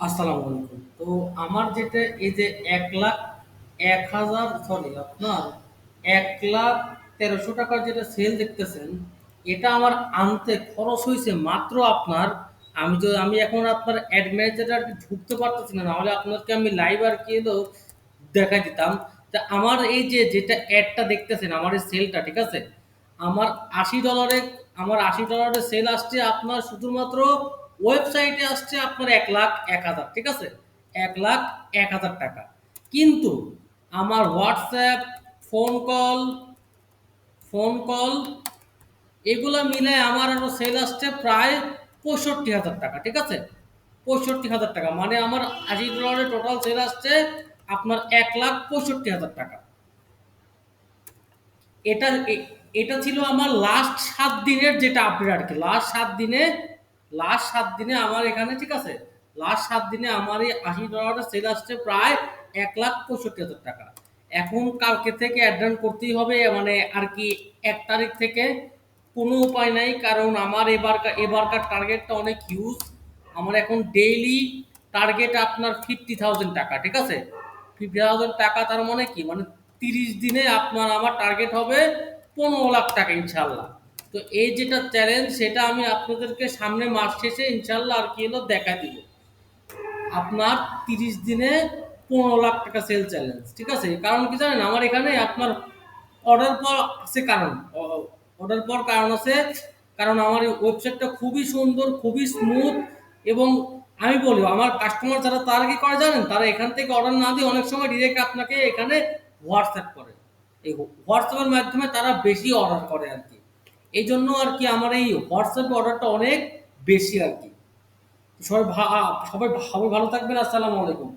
আসসালামু আলাইকুম। তো আমার যেটা এই যে ১,০০,০০০ ১,০০০ সরি আপনার ৳১,১৩০০ যেটা সেল দেখতেছেন, এটা আমার আনতে খরচ হইছে মাত্র আপনার আমি য আমি এখন আপনার এড ম্যানেজারে আরকি ঢুকতে পারতেছি না। নাহলে আপনাকে আমি লাইভ আর কি হলো দেখায় দিতাম। তা আমার এই যে যেটা অ্যাডটা দেখতেছেন, আমার এই সেলটা, ঠিক আছে? আমার $৮০ এ আমার আশি ডলারের সেল আসছে আপনার শুধুমাত্র ওয়েবসাইটে আসছে আপনার ৳১,০০,০০০ ঠিক আছে? ৳১,০০,০০০ কিন্তু আমার WhatsApp phone call phone call এগুলো মিলে আমার আরও সেল আসছে প্রায় ৳৬৫,০০০ ঠিক আছে? ৳৬৫,০০০ মানে আমার $৮০ টোটাল সেল আসছে আপনার এক লাখ পঁয়ষট্টি হাজার টাকা এটা এটা ছিল আমার লাস্ট সাত দিনের যেটা আপডেট আর কি লাস্ট সাত দিনে লাস্ট সাত দিনে আমার এখানে ঠিক আছে? লাস্ট সাত দিনে আমার এই $৮০ এর সেল আসছে প্রায় ৳১,৬৫,০০০ এখন কালকে থেকে অ্যাড রান করতেই হবে মানে আর কি এক তারিখ থেকে কোনো উপায় নাই। কারণ আমার এবার এবারকার টার্গেটটা অনেক হিউজ। আমার এখন ডেইলি টার্গেট আপনার ৳50,000 ঠিক আছে? ৳50,000 তার মানে কি? মানে ৩০ দিনে আপনার আমার টার্গেট হবে ৳১৫,০০,০০০ ইনশাআল্লাহ। তো এই যেটা চ্যালেঞ্জ সেটা আমি আপনাদেরকে সামনে মাস শেষে ইনশাল্লাহ আর কি হলো দেখা দিব। আপনার ৩০ দিনে পনেরো লাখ টাকা সেল চ্যালেঞ্জ। ঠিক আছে? কারণ কি জানেন? আমার এখানে আপনার অর্ডার পর আছে কারণ। অর্ডার পর কারণ আছে। কারণ আমার ওয়েবসাইটটা খুবই সুন্দর, খুবই স্মুথ এবং আমি বলি আমার কাস্টমার যারা তারা কি করে জানেন? তারা এখান থেকে অর্ডার না দিয়ে অনেক সময় ডিরেক্ট আপনাকে এখানে হোয়াটসঅ্যাপ করে। এই হোয়াটসঅ্যাপের মাধ্যমে তারা বেশি অর্ডার করে আরকি। আর কি আমার এই হোয়াটসঅ্যাপে অর্ডারটা অনেক বেশি আর কি সবাই সবাই সবাই ভালো থাকবেন। আসসালামু আলাইকুম।